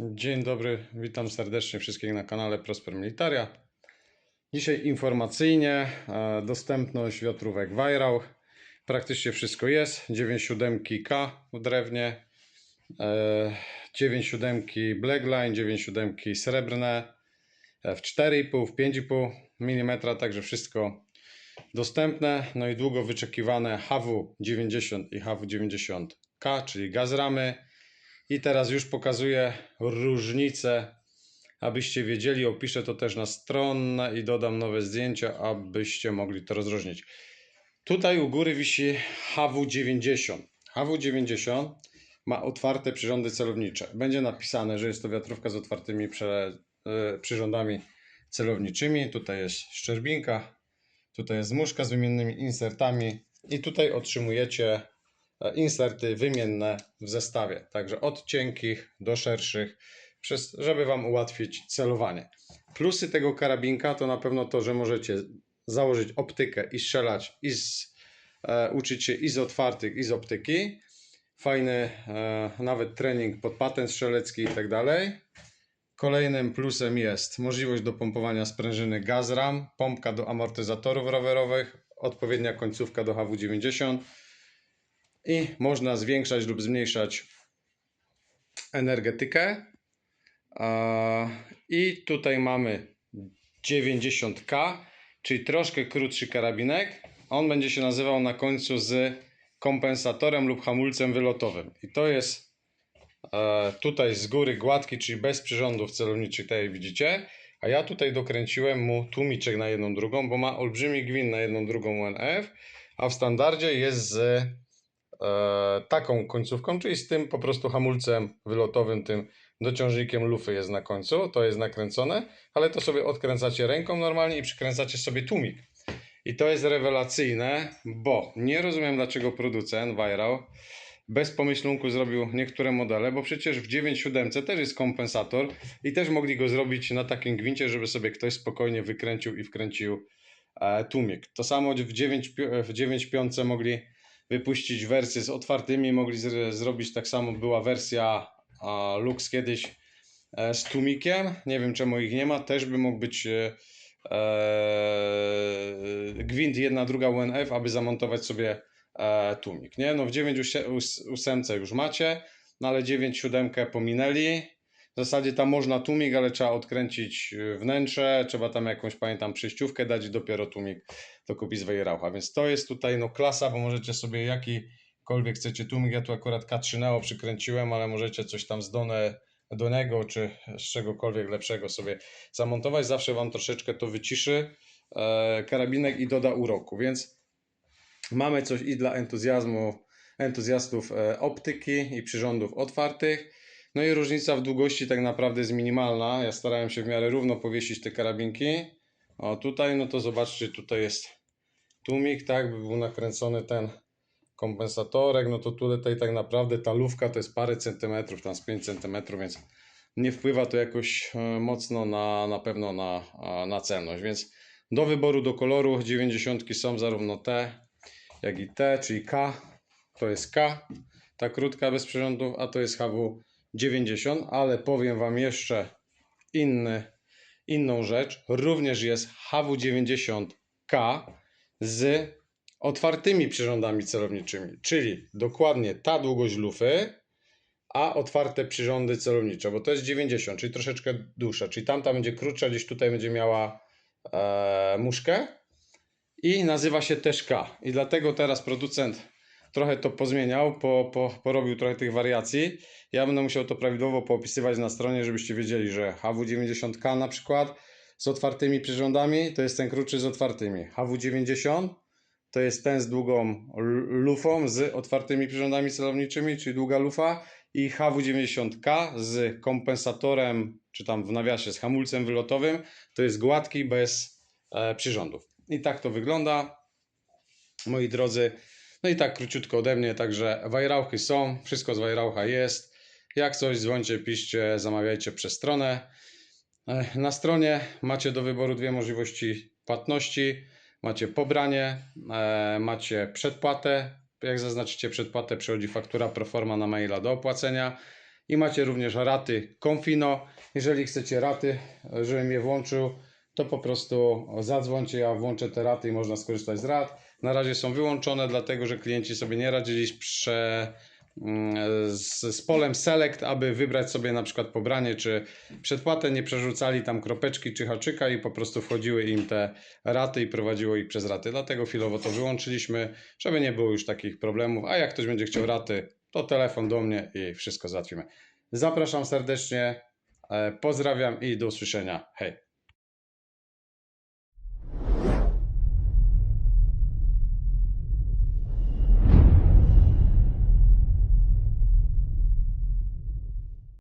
Dzień dobry, witam serdecznie wszystkich na kanale Prosper Militaria. Dzisiaj informacyjnie e, dostępność wiatrówek Weihrauch. Praktycznie wszystko jest. 9,7K w drewnie, e, 9,7 Blackline, 9,7 srebrne, e, w 4,5, w 5,5 mm, także wszystko dostępne. No i długo wyczekiwane HW90 i HW90K, czyli gaz ramy. I teraz już pokazuję różnicę, abyście wiedzieli. Opiszę to też na stronę i dodam nowe zdjęcia, abyście mogli to rozróżnić. Tutaj u góry wisi HW90. HW90 ma otwarte przyrządy celownicze. Będzie napisane, że jest to wiatrówka z otwartymi prze, y, przyrządami celowniczymi. Tutaj jest szczerbinka, tutaj jest muszka z wymiennymi insertami i tutaj otrzymujecie inserty wymienne w zestawie, także od cienkich do szerszych, przez, żeby Wam ułatwić celowanie. Plusy tego karabinka to na pewno to, że możecie założyć optykę i strzelać i z, e, uczyć się i z otwartych i z optyki. Fajny e, nawet trening pod patent strzelecki i tak dalej. Kolejnym plusem jest możliwość do pompowania sprężyny gazram, pompka do amortyzatorów rowerowych, odpowiednia końcówka do HW90 i można zwiększać lub zmniejszać energetykę. I tutaj mamy 90K, czyli troszkę krótszy karabinek. On będzie się nazywał na końcu z kompensatorem lub hamulcem wylotowym. I to jest e, tutaj z góry gładki, czyli bez przyrządów celowniczych, tak jak widzicie. A ja tutaj dokręciłem mu tłumiczek na jedną drugą, bo ma olbrzymi gwint na jedną drugą UNF, a w standardzie jest z taką końcówką, czyli z tym po prostu hamulcem wylotowym, tym dociążnikiem lufy jest na końcu, to jest nakręcone, ale to sobie odkręcacie ręką normalnie i przykręcacie sobie tłumik. I to jest rewelacyjne, bo nie rozumiem dlaczego producent Weihrauch bez pomyślunku zrobił niektóre modele, bo przecież w 9.7 też jest kompensator i też mogli go zrobić na takim gwincie, żeby sobie ktoś spokojnie wykręcił i wkręcił e, tłumik. To samo w 9.5 w 9.5 mogli wypuścić wersję z otwartymi, mogli z, zrobić tak samo, była wersja a, Lux kiedyś e, z tłumikiem, nie wiem czemu ich nie ma, też by mógł być e, e, gwint jedna, druga UNF, aby zamontować sobie e, nie? No w 9.8 już macie, no ale 9.7 pominęli. W zasadzie tam można tłumik, ale trzeba odkręcić e, wnętrze, trzeba tam jakąś, pamiętam, przejściówkę dać i dopiero tłumik to kupi z Weihraucha. Więc to jest tutaj no klasa, bo możecie sobie jakikolwiek chcecie tłumik, ja tu akurat K3 Neo przykręciłem, ale możecie coś tam z Done, Donego czy z czegokolwiek lepszego sobie zamontować. Zawsze Wam troszeczkę to wyciszy e, karabinek i doda uroku, więc Mamy coś i dla entuzjazmu, entuzjastów e, optyki i przyrządów otwartych. No i różnica w długości tak naprawdę jest minimalna. Ja starałem się w miarę równo powiesić te karabinki. O tutaj, no to zobaczcie, tutaj jest tłumik, tak, by był nakręcony ten kompensatorek, no to tutaj tak naprawdę ta lufka to jest parę centymetrów, tam z 5 centymetrów, więc nie wpływa to jakoś e, mocno na, na pewno na, a, na celność, więc do wyboru do koloru 90 są zarówno te, jak i T, czyli K, to jest K, ta krótka bez przyrządów, a to jest HW90, ale powiem Wam jeszcze inny, inną rzecz. Również jest HW90K z otwartymi przyrządami celowniczymi, czyli dokładnie ta długość lufy, a otwarte przyrządy celownicze, bo to jest 90, czyli troszeczkę dłuższa, czyli tamta będzie krótsza, gdzieś tutaj będzie miała e, muszkę, i nazywa się też K. I dlatego teraz producent trochę to pozmieniał, po, po, porobił trochę tych wariacji. Ja będę musiał to prawidłowo poopisywać na stronie, żebyście wiedzieli, że HW90K na przykład z otwartymi przyrządami to jest ten krótszy z otwartymi. HW90 to jest ten z długą lufą z otwartymi przyrządami celowniczymi, czyli długa lufa i HW90K z kompensatorem, czy tam w nawiasie z hamulcem wylotowym, to jest gładki bez e, przyrządów. I tak to wygląda, moi drodzy. No i tak króciutko ode mnie, także Weihrauchy są, wszystko z Weihraucha jest. Jak coś dzwońcie, piszcie, zamawiajcie przez stronę. Na stronie macie do wyboru dwie możliwości płatności. Macie pobranie, e, macie przedpłatę. Jak zaznaczycie przedpłatę, przychodzi faktura proforma na maila do opłacenia. i macie również raty Confino. Jeżeli chcecie raty, żebym je włączył, to po prostu zadzwońcie, ja włączę te raty i można skorzystać z rat. Na razie są wyłączone, dlatego że klienci sobie nie radzili prze, mm, z, z polem select, aby wybrać sobie na przykład pobranie czy przedpłatę, nie przerzucali tam kropeczki czy haczyka i po prostu wchodziły im te raty i prowadziło ich przez raty. Dlatego chwilowo to wyłączyliśmy, żeby nie było już takich problemów. A jak ktoś będzie chciał raty, to telefon do mnie i wszystko załatwimy. Zapraszam serdecznie, e, pozdrawiam i do usłyszenia. Hej!